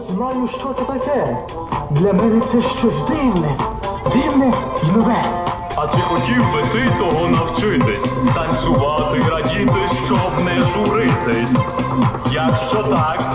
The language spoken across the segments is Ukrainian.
знаю, що це таке. Для мене це щось дивне, дивне і нове. А чи хотів би ти того навчитись? Танцювати, радіти, щоб не журитись? Якщо так,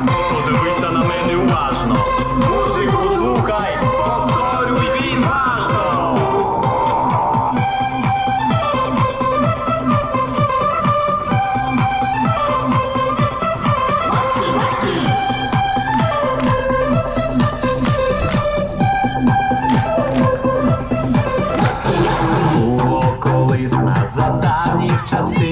Chao.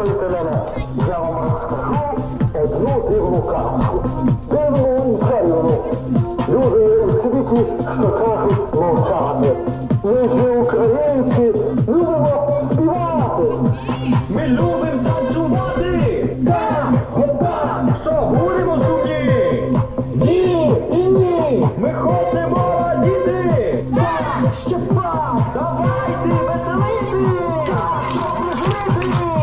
Слухайте мене, я вам розкажу одну дивну казку. Дивну і. Люди є у світі, що кажуть мовчати. Ми ж українці любимо співати. Ми любимо танцювати! Так, отак, Що будемо сумні? ні і ні. Ми хочемо радіти! Так, ще пак. Давайте веселити! Так, щоб жити.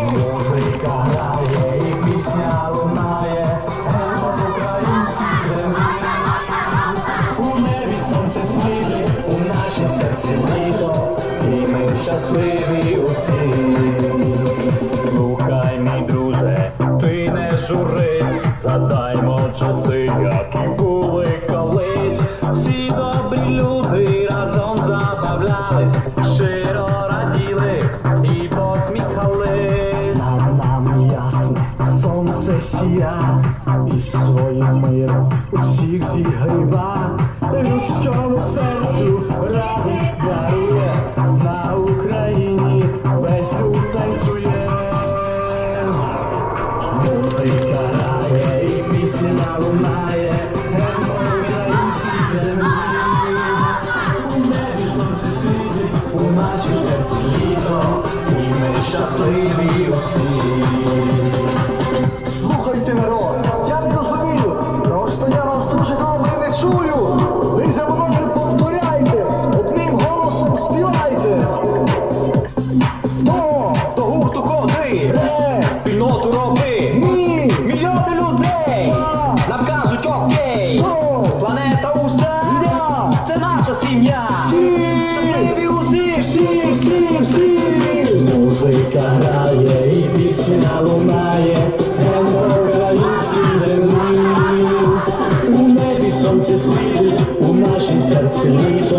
Літо, і ми щасливі усі. Слухай, мій друже, ти не жури, задаймо часи, які були і своїм миром усіх зігріва, людському серцю радість дарує, на Україні весь люд танцює. Музика грає і пісня лунає, гей, землі. У небі сонце світить, у нашій серці літо, і ми щасливі чую. Ви за мною повторяйте, одним голосом співайте. Хто? До гурту ходи, Е, спільноту роби, ні, мільйони людей. Нам кажуть окей, планета уся, це наша сім'я, щасливі усі, всі, всі, всі. Музика грає і пісня лунає, серці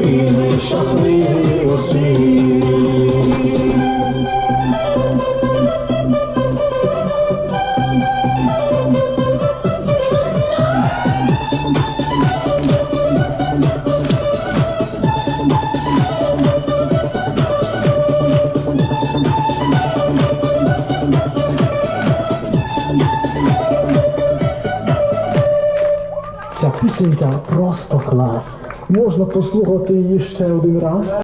і ми щасливі усі. Ця пісенька просто клас. Можна послухати її ще один раз.